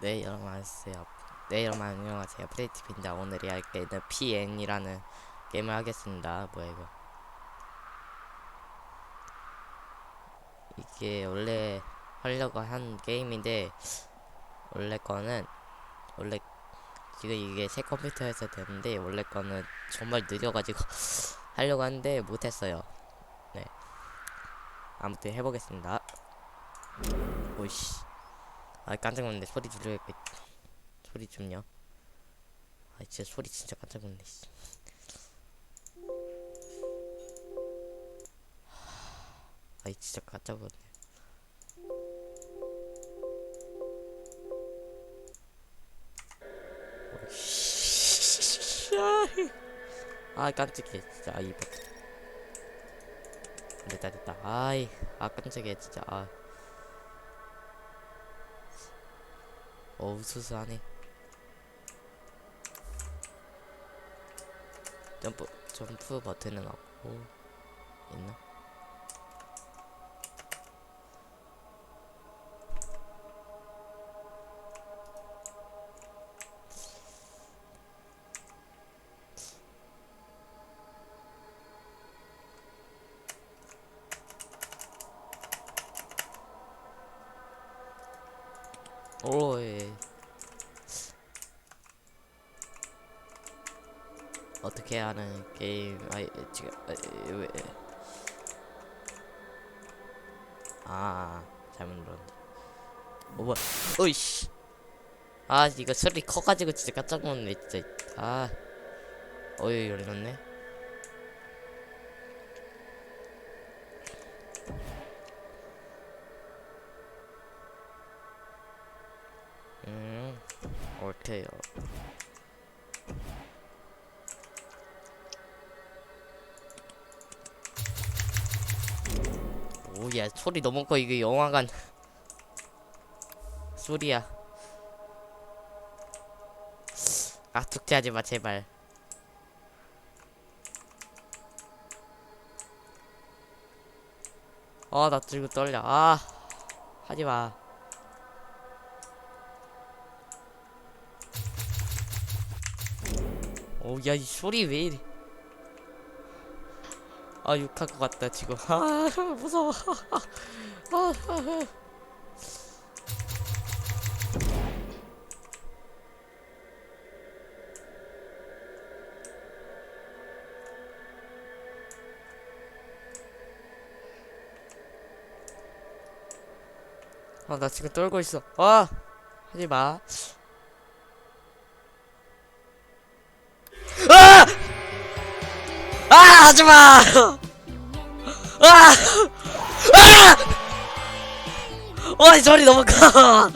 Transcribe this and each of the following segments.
네 여러분 안녕하세요. 네 여러분 안녕하세요. 프레이티입니다. 오늘이 할 게임은 PN이라는 게임을 하겠습니다. 뭐야 이거? 이게 원래 하려고 한 게임인데 원래 거는 원래 지금 이게 새 컴퓨터에서 되는데 원래 거는 정말 느려가지고 하려고 하는데 못했어요. 네. 아무튼 해보겠습니다. 오이씨 아 깜짝 놀랐네. 소리 줄여야겠 소리 좀요. 아 진짜 소리 진짜 깜짝 놀랐네 씨. 아이 진짜 깜짝 놀랐네. 아 깜짝이야 진짜. 아 이거 됐다 됐다. 아이 아 깜짝이야 진짜. 아 어우 수수하네 점프 점프 버튼은 없고 있나? 오예 어떻게 하는 게임? 아 지금 아, 에, 왜? 아 잘못 눌렀네. 어 뭐야? 어이씨. 아 이거 소리 커가지고 진짜 깜짝 놀랐네 진짜. 아 어이 열렸네. 음 옳대요 오야 소리 너무 커 이게 영화관. 소리야. 아 tuk제하지 마 제발. 아나 들고 떨려. 아 하지마. 오야 이 소리 왜 이래 아 욕할 것 같다 지금 아 무서워 아, 아, 아. 아, 나 지금 떨고 있어. 아, 하지 마. 아! 아, 하지 마. 아! 아! 어이 소리 너무 커.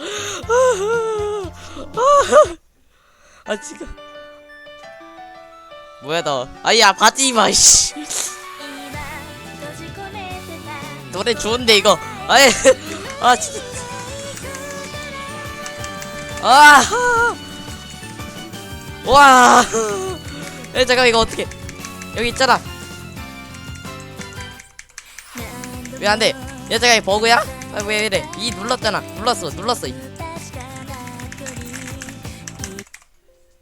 아 지금 뭐야 너? 아야 바지 마 씨. 노래 좋은데 이거. 아이 아 진짜. 아. 와. 에 잠깐 이거 어떻게? 여기 있잖아. 왜 안 돼? 야 잠깐 이 버그야? 아, 왜 이래? 이 눌렀잖아. 눌렀어. 눌렀어. 이.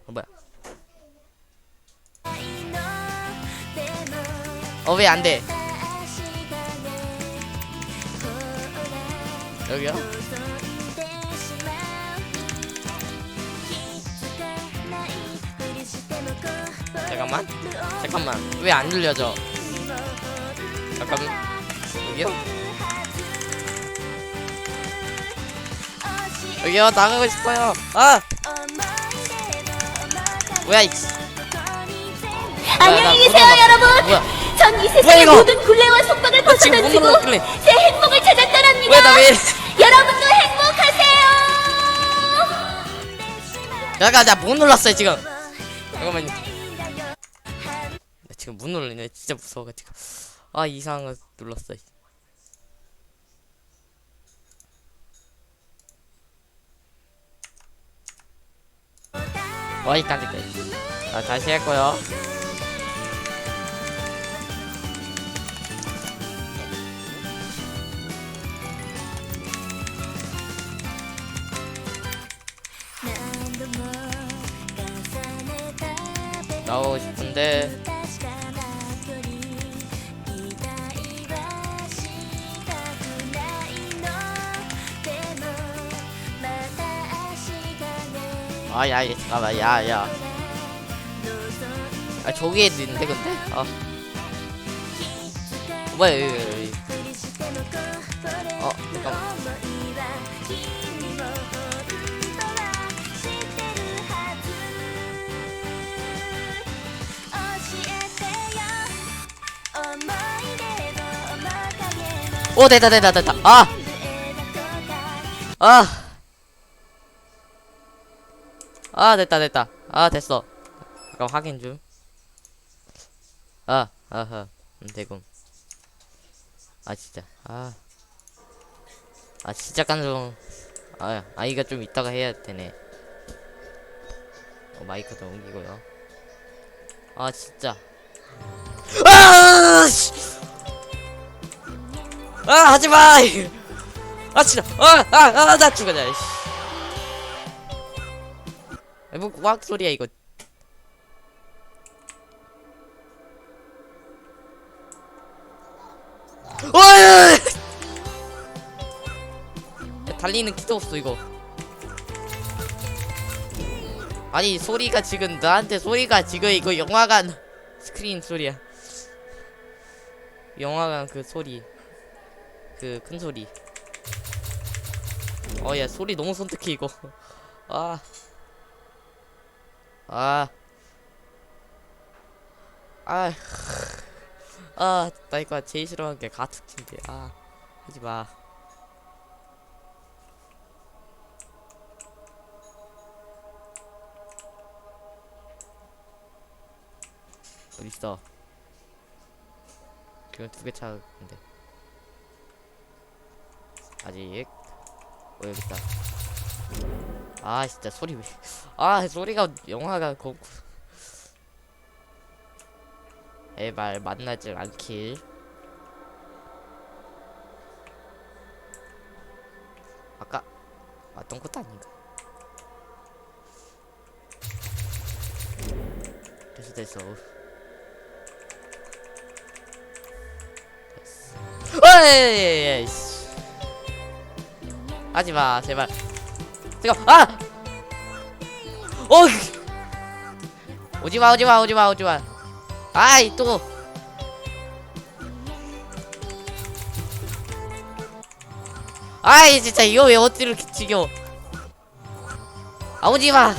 어 뭐야? 어 왜 안 돼? 여기요? 잠깐만. 잠깐만. 왜 안 눌려져? 잠깐. 여기요? 여기요. 나가고 싶어요. 아! 뭐야 이. 안녕히 계세요 나 여러분 뭐야? 전이 뭐야, 세상의? 모든 굴레와 속박을 나 지금 못 벗어던지고 눌렀길래. 제 행복을 찾았더랍니다 왜나 왜? 이래? 여러분도 행복하세요 잠깐 나못 눌렀어요 지금. 잠깐만요. 지금 못 놀랐네. 진짜 무서워가지고. 아 이상한 거 눌렀어. 어이 깜짝이야. 자 다시 했고요. 나오고 싶은데. 아야 잠깐만 야야. 아 저기에 있는데 근데? 아 뭐야 여기. 어 잠깐만. 오 됐다 됐다 됐다. 아 아. 아, 됐다, 됐다. 아, 됐어. 잠깐 확인 좀. 아, 아하. 음, 대금. 아, 진짜. 아. 아, 진짜 깐종. 아, 아이가 좀 이따가 해야 되네. 어, 마이크도 옮기고요. 아, 진짜. 아! 씨! 아, 하지 마! 아, 진짜. 아, 아, 아, 나 죽어자. 뭐, 왁 소리야 이거. 달리는 키도 없어 이거. 아니 소리가 지금 나한테 소리가 지금 이거 영화관 스크린 소리야. 영화관 그 소리. 그 큰 소리. 어야 소리 너무 선택해 이거. 아. 아. 아. 아, 나 이거 제일 싫어하는 게 가특치인데. 아. 하지 마. 어딨어? 이건 두개 차는데. 아직. 어, 여기 있다. 아 진짜 소리 왜? 아 소리가 영화가 거. 에발 만나질 않길. 아까 왔던 것도 아닌가. 됐어 됐어. 됐어. 어이 씨. 하지 마 제발. 잠깐 아! 어! 오지마 오지마 오지마 오지마. 아이 또. 아이 진짜 이거 왜 어찌 이렇게 지겨? 아 오지마.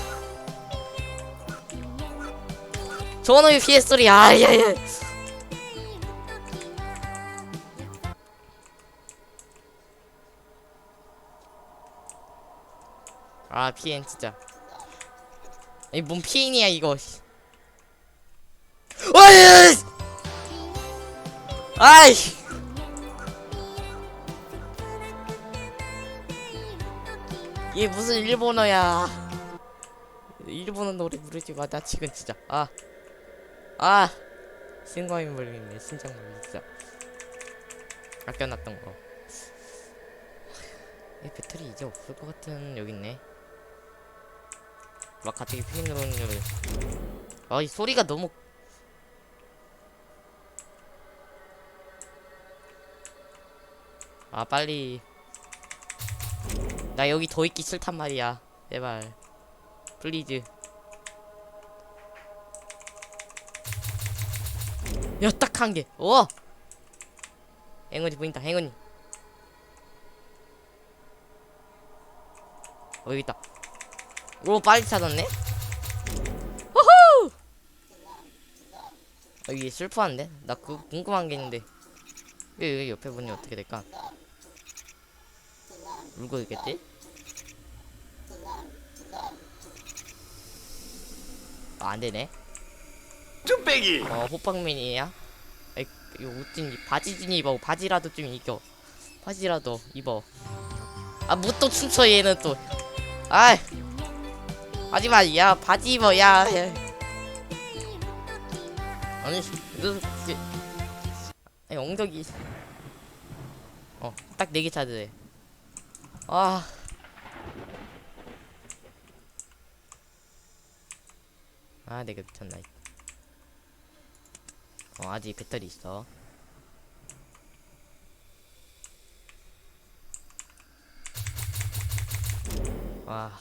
저놈의 PS 소리. 아야야 아 PN 진짜. 이뭔 PN이야 이거. 어이 아이! 얘 무슨 일본어야? 일본어 노래 부르지 마 나 지금 진짜. 아아. 신광이 물리네 신장 물리 진짜. 아껴놨던 거. 이 배터리 이제 없을 것 같은 여기 있네. 막 갑자기 피누르는 소리. 아이 소리가 너무. 아 빨리. 나 여기 더 있기 싫단 말이야. 제발. 플리즈. 야딱 한 개. 오. 행운이 보인다. 행운이. 어 여기 있다. 오 빨리 찾았네. 호호. 여기 슬퍼한데? 나 그 궁금한 게 있는데. 왜 여기 옆에 분이 어떻게 될까? 울고 있겠지? 아, 안 되네. 쭈빼기 어 호빵맨이야? 에이, 이거 옷좀 바지 좀 입어. 바지라도 좀 입겨. 바지라도 입어. 아 뭐 또 춤춰 얘는 또. 아이 하지마 야 바지 입어 야, 야. 아니 이거 이게 아니 엉덩이 어딱 네 개 찾으래 아 아, 내가 미쳤나. 어, 아직 배터리 있어. 와.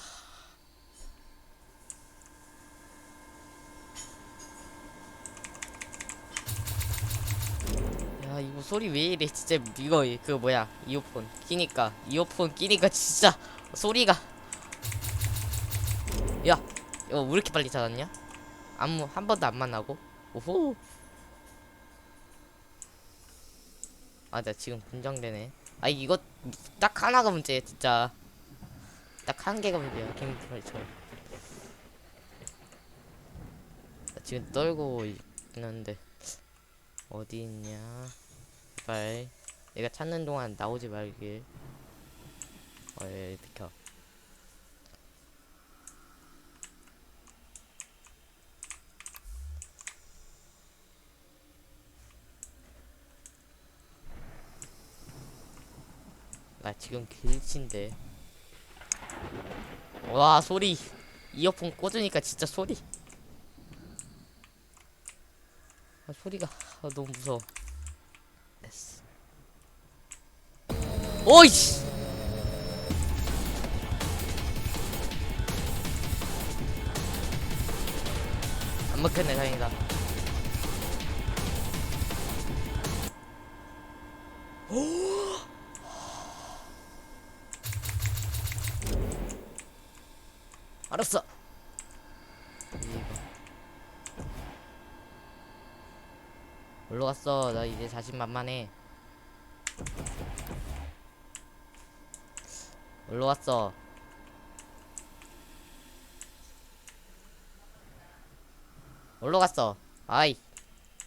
야, 이거 소리 왜 이래? 진짜 이거 그 뭐야? 이어폰 끼니까 이어폰 끼니까 진짜 소리가. 야, 이거 왜 이렇게 빨리 찾았냐? 아무 한 번도 안 만나고? 오호. 아 나 지금 긴장되네. 아 이거 딱 하나가 문제야 진짜. 딱 한 개가 문제야 김철철 나 지금 떨고 있는데. 어디 있냐 제발. 내가 찾는 동안 나오지 말길. 어예 비켜. 나 지금 길친데. 와 소리. 이어폰 꽂으니까 진짜 소리. 아, 소리가 아, 너무 무서워 됐어 오이씨 안 먹혔네 다행이다 알았어. 이거. 올라 갔어. 나 이제 자신만만해. 올라 왔어. 올라 갔어. 아이.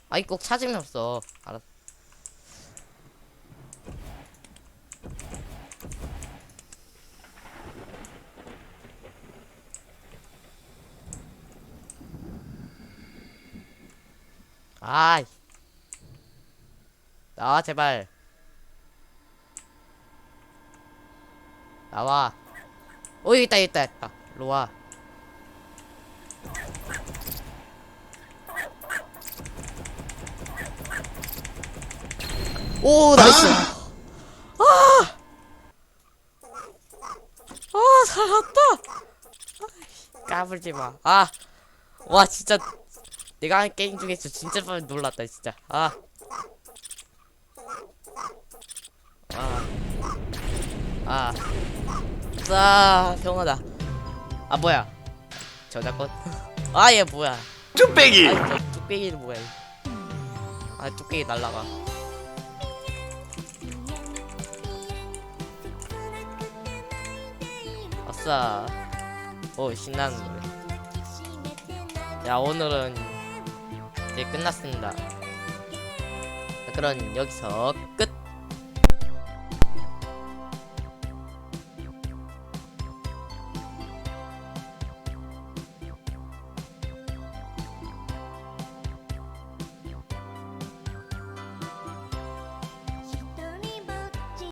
아이 꼭 찾으면 없어. 알았어. 아이. 나와 제발. 나와. 오 여기 있다 여기 있다 있다. 일로 와. 오 나이스. 아. 아 살았다. 아이, 까불지 마. 아. 와 진짜 내가 한 게임 중에서 진짜 빨리 놀랐다 진짜 아. 아. 아. 싸 병하다. 아 뭐야? 저작권? 아 얘 뭐야? 뚝배기 아이 저 뚝배기는 뭐야? 아 뚝배기 날라가. 아싸. 오 신나는 노래. 자 오늘은 이제 끝났습니다. 자, 그럼 여기서 끝.